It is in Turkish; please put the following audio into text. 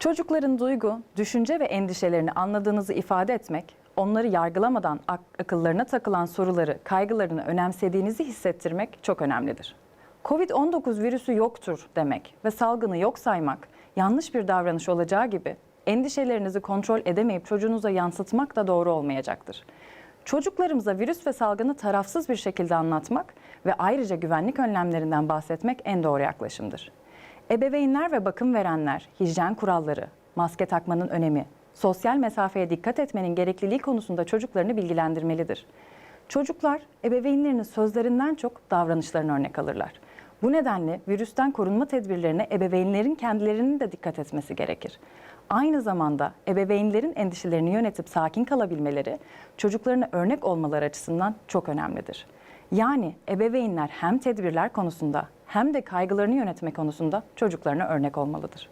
Çocukların duygu, düşünce ve endişelerini anladığınızı ifade etmek, onları yargılamadan ak- akıllarına takılan soruları, kaygılarını önemsediğinizi hissettirmek çok önemlidir. Covid-19 virüsü yoktur demek ve salgını yok saymak yanlış bir davranış olacağı gibi endişelerinizi kontrol edemeyip çocuğunuza yansıtmak da doğru olmayacaktır. Çocuklarımıza virüs ve salgını tarafsız bir şekilde anlatmak ve ayrıca güvenlik önlemlerinden bahsetmek en doğru yaklaşımdır. Ebeveynler ve bakım verenler hijyen kuralları, maske takmanın önemi, sosyal mesafeye dikkat etmenin gerekliliği konusunda çocuklarını bilgilendirmelidir. Çocuklar ebeveynlerinin sözlerinden çok davranışlarını örnek alırlar. Bu nedenle virüsten korunma tedbirlerine ebeveynlerin kendilerinin de dikkat etmesi gerekir. Aynı zamanda ebeveynlerin endişelerini yönetip sakin kalabilmeleri çocuklarına örnek olmaları açısından çok önemlidir. Yani ebeveynler hem tedbirler konusunda hem de kaygılarını yönetme konusunda çocuklarına örnek olmalıdır.